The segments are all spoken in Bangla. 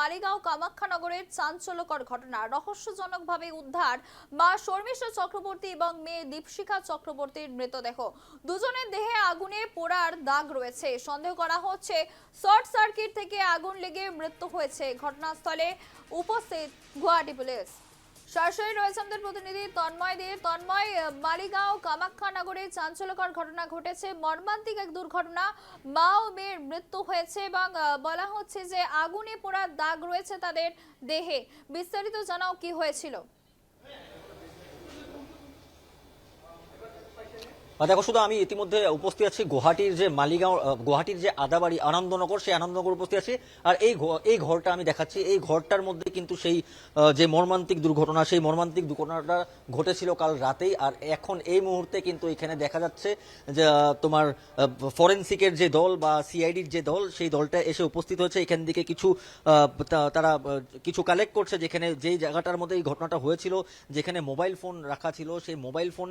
মালিগাঁও কামাখ্যানগরের চাঞ্চল্যকর ঘটনা। রহস্যজনকভাবে উদ্ধার মা শর্মিষ্ঠা চক্রবর্তী এবং মেয়ে দীপশিখা চক্রবর্তীর মৃতদেহ। দুজনের দেহে আগুনে পোড়ার দাগ রয়েছে। সন্দেহ করা হচ্ছে, শর্ট সার্কিট থেকে আগুন লেগে মৃত্যু হয়েছে। ঘটনাস্থলে উপস্থিত গুয়াহাটি পুলিশ। সরাসরি রয়েছে আমাদের প্রতিনিধি তন্ময় দেব। তন্ময় মালিগাঁও কামাখ্যানগরে চাঞ্চল্যকর ঘটনা ঘটেছে। মর্মান্তিক এক দুর্ঘটনা মা ও মেয়ের মৃত্যু হয়েছে এবং বলা হচ্ছে যে আগুনে পোড়া দাগ রয়েছে তাদের দেহে। বিস্তারিত জানাও কি হয়েছিল। দেখো শুধু আমি ইতিমধ্যে উপস্থিত আছি গুয়াহাটির যে মালিগাঁও আহ, গুয়াহাটির যে আদাবাড়ি আনন্দনগর সেই আনন্দনগর উপস্থিত আছি। আর এই এই ঘরটা আমি দেখাচ্ছি। এই ঘরটার মধ্যে কিন্তু সেই যে মর্মান্তিক দুর্ঘটনা সেই মর্মান্তিক দুর্ঘটনাটা ঘটেছিল কাল রাতেই। আর এখন এই মুহূর্তে কিন্তু এখানে দেখা যাচ্ছে যে তোমার ফরেন্সিকের যে দল বা সিআইডির যে দল সেই দলটা এসে উপস্থিত হয়েছে। এখান থেকে কিছু তারা কিছু কালেক্ট করছে যেখানে যেই জায়গাটার মধ্যে এই ঘটনাটা হয়েছিল যেখানে মোবাইল ফোন রাখা ছিল সেই মোবাইল ফোন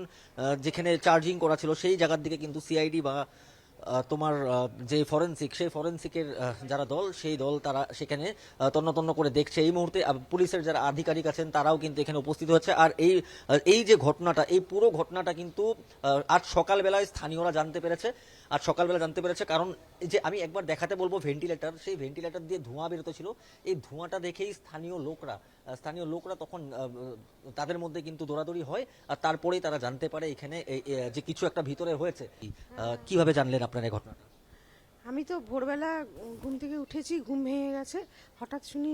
যেখানে চার্জিং করা ছিল সেই জায়গার দিকে কিন্তু সিআইডি বা তোমার যে ফরেন্সিক সেই ফরেন্সিকের যারা দল সেই দল তারা সেখানে আহ, তন্ন তন্ন করে দেখছে। এই মুহূর্তে পুলিশের যারা আধিকারিক আছেন তারাও কিন্তু এখানে উপস্থিত হচ্ছে আর এই এই যে ঘটনাটা এই পুরো ঘটনাটা কিন্তু আজ সকালবেলায় স্থানীয়রা জানতে পেরেছে। আজ সকালবেলা জানতে পেরেছে, কারণ যে আমি একবার দেখাতে বলব ভেন্টিলেটর সেই ভেন্টিলেটর দিয়ে ধোঁয়া বেরোতে ছিল। এই ধোঁয়াটা দেখেই স্থানীয় লোকরা স্থানীয় লোকরা তখন তাদের মধ্যে কিন্তু দৌড়াদৌড়ি হয় আর তারপরেই তারা জানতে পারে এখানে যে কিছু একটা ভিতরে হয়েছে। কীভাবে জানলেন আপনার এই ঘটনাটা? আমি তো ভোরবেলা ঘুম থেকে উঠেছি, ঘুম ভেঙে গেছে। হঠাৎ শুনি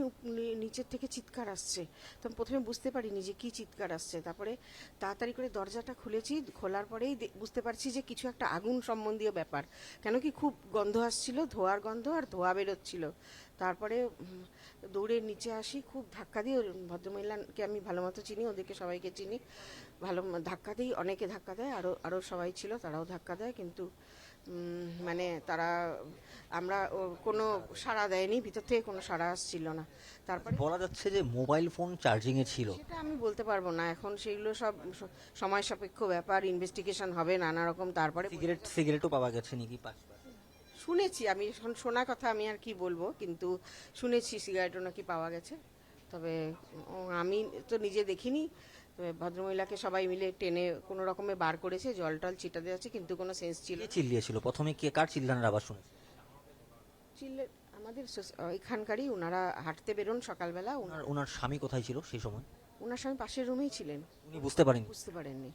নিচের থেকে চিৎকার আসছে। তো প্রথমে বুঝতে পারিনি যে কি চিৎকার আসছে। তারপরে তাড়াতাড়ি করে দরজাটা খুলেছি, খোলার পরেই বুঝতে পারছি যে কিছু একটা আগুন সম্বন্ধীয় ব্যাপার। কেন কি খুব গন্ধ আসছিল, ধোয়ার গন্ধ আর ধোয়া বেরোচ্ছিল। তারপরে দৌড়ে নিচে আসি, খুব ধাক্কা দিয়ে ভদ্রমহিলাকে আমি ভালো মতো চিনি, ওদেরকে সবাইকে চিনি। ভালো ধাক্কা দিই অনেকে ধাক্কা দেয় আরও আরও সবাই ছিল তারাও ধাক্কা দেয় কিন্তু মানে তারা আমরা কোনো সাড়া দেয়নি ভিতর থেকে কোনো সাড়া আসছিল না। তারপরে বলা যাচ্ছে যে মোবাইল ফোন চার্জিংয়ে ছিল। সেটা আমি বলতে পারব না এখন সেগুলো সব সময় সাপেক্ষ ব্যাপার ইনভেস্টিগেশন হবে নানা রকম তারপরে সিগারেট সিগারেটও পাওয়া গেছে নাকি? শুনেছি আমি এখন শোনা কথা আমি আর কি বলব কিন্তু শুনেছি সিগারেটও নাকি পাওয়া গেছে তবে আমি তো নিজে দেখিনি তবে ভদ্রমহিলাকে সবাই মিলে টেনে কোনো রকমে বার করেছে জল টল ছিটাতে আছে কিন্তু কোনো সেন্স ছিল কে চিল্লিয়েছিল? প্রথমে কে? কার চিল্লানোর আবার শুনেছে। চিল্লে আমাদের এখানকারই ওনারা হাঁটতে বেরোন সকালবেলা ওনার ওনার স্বামী কোথায় ছিল সেই সময়? ওনার স্বামী পাশের রুমেই ছিলেন। উনি বুঝতে পারেননি? বুঝতে পারেননি।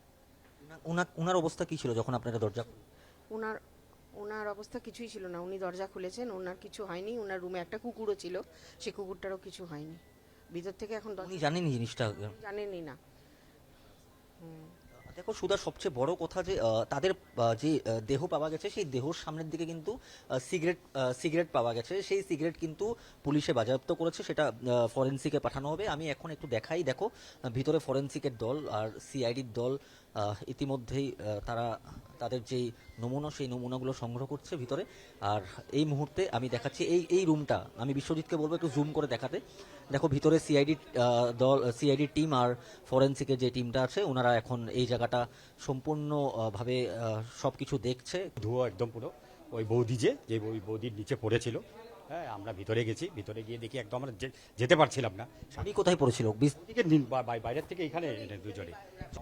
ওনার ওনার অবস্থা কি ছিল যখন আপনারা দরজা? ওনার ওনার অবস্থা কিছুই ছিল না। উনি দরজা খুলেছেন ওনার কিছু হয়নি ওনার রুমে একটা কুকুরও ছিল সেই কুকুরটারও কিছু হয়নি। ভিতর থেকে এখন উনি জানেন জিনিসটা? জানেনই না। দেখো, সুধা, সবচেয়ে বড় কথা যে তাদের যে দেহ পাওয়া গেছে, সেই দেহর সামনের দিকে কিন্তু সিগারেট সিগারেট পাওয়া গেছে। সেই সিগারেট কিন্তু পুলিশে বাজেয়াপ্ত করেছে, সেটা ফরেন্সিকে পাঠানো হবে। আমি এখন একটু দেখাই, দেখো ভিতরে ফরেন্সিকের দল আর সিআইডির দল ইতিমধ্যেই তারা তাদের যেই নমুনা সেই নমুনাগুলো সংগ্রহ করছে ভিতরে। আর এই মুহূর্তে আমি দেখাচ্ছি এই এই রুমটা আমি বিশ্বজিৎকে বলব একটু জুম করে দেখাতে। দেখো ভিতরে সিআইডি দল সিআইডি টিম আর ফরেন্সিকের যে টিমটা আছে ওনারা এখন এই জায়গাটা সম্পূর্ণ আহ, ভাবে সব কিছু দেখছে। ধুয়ো একদম পুরো। ওই বৌদি যে যে ওই বৌদির নিচে পড়েছিল হ্যাঁ আমরা ভিতরে গেছি ভিতরে গিয়ে দেখি একদম আমরা যেতে পারছিলাম না। স্বামী কোথায় পড়েছিল বাইরের থেকে এখানে দুজনে।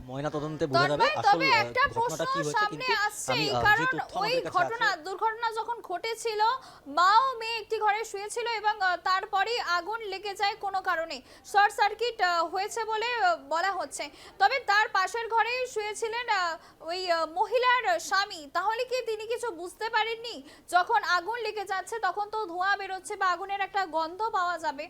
ময়না তদন্তে বোঝা যাবে আসল একটা ঘটনাটা প্রশ্ন কি হয়েছে সামনে কিন্তু আসছে আমি যে কারণ তথ্য ওই ঘটনা দুর্ঘটনা যখন ঘটেছিল মা ও মেয়ে একটি ঘরে শুয়েছিল এবং আহ, তারপরেই আগুন লেগে যায় কোনো কারণে। শর্ট সার্কিট হয়েছে বলে বলা হচ্ছে। তবে তার পাশের ঘরেই শুয়েছিলেন ওই মহিলার স্বামী। তাহলে কি তিনি কিছু বুঝতে পারেননি? যখন আগুন লেগে যাচ্ছে তখন তো ধোঁয়া বেরোচ্ছে বা আগুনের একটা গন্ধ পাওয়া যাবে।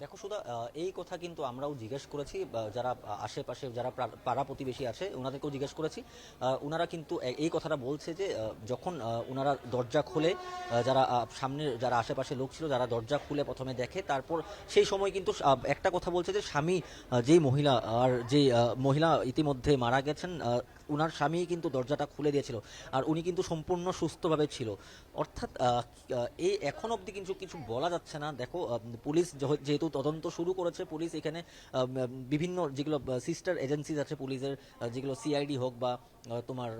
দেখো সুদা এই কথা কিন্তু আমরাও জিজ্ঞেস করেছি যারা আশেপাশে যারা পাড়া প্রতিবেশী আছে ওনাদেরকেও জিজ্ঞেস করেছি। ওনারা কিন্তু এই কথাটা বলছে যে যখন ওনারা দরজা খুলে যারা সামনে যারা আশেপাশে লোক ছিল, যারা দরজা খুলে প্রথমে দেখে, তারপর সেই সময় কিন্তু একটা কথা বলছে যে, স্বামী যেই মহিলা, আর যে মহিলা ইতিমধ্যে মারা গেছেন উনার স্বামী কিন্তু দরজাটা খুলে দিয়েছিল, আর উনি কিন্তু সম্পূর্ণ সুস্থভাবে ছিল। অর্থাৎ এই এখন অবধি কিন্তু কিছু বলা যাচ্ছে না। দেখো পুলিশ যেহ- যেহেতু তদন্ত শুরু করেছে পুলিশ, এখানে বিভিন্ন যেগুলো সিস্টার এজেন্সিজ আছে পুলিশের যেগুলো সিআইডি হোক বা তোমার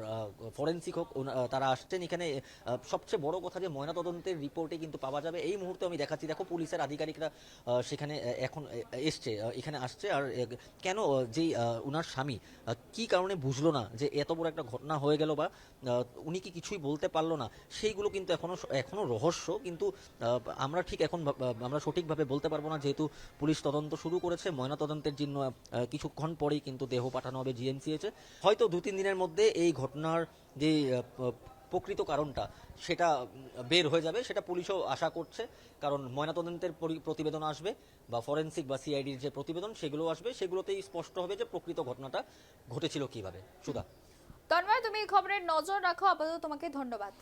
ফরেন্সিক হোক তারা আসছেন। এখানে সবচেয়ে বড় কথা যে ময়নাতদন্তের রিপোর্টে কিন্তু পাওয়া যাবে। এই মুহূর্তে আমি দেখাচ্ছি, দেখো পুলিশের আধিকারিকরা সেখানে এখন এসছে এখানে আসছে। আর কেন যেই উনার স্বামী কি কারণে বুঝলো না যে এত বড় একটা ঘটনা হয়ে গেল বা উনি কি কিছুই বলতে পারল না, সেইগুলো কিন্তু এখনও এখনও রহস্য। কিন্তু আমরা ঠিক এখন আমরা সঠিকভাবে বলতে পারব না, যেহেতু পুলিশ তদন্ত শুরু করেছে ময়না তদন্তের জন্য কিছুক্ষণ পরেই কিন্তু দেহ পাঠানো হবে জিএমসিএচে হয়তো দু তিন দিনের মধ্যে এই ঘটনার যে প্রকৃত কারণটা, সেটা বের হয়ে যাবে, সেটা পুলিশও আশা করছে। কারণ ময়নাতদন্তের পরি- প্রতিবেদন আসবে, বা ফরেন্সিক বা সিআইডির যে প্রতিবেদন সেগুলো আসবে, সেগুলোতেই স্পষ্ট হবে যে প্রকৃত ঘটনাটা ঘটেছিল কীভাবে। সুধা। তন্ময়, তুমি এই খবরের নজর রাখো, আপাতত তোমাকে ধন্যবাদ।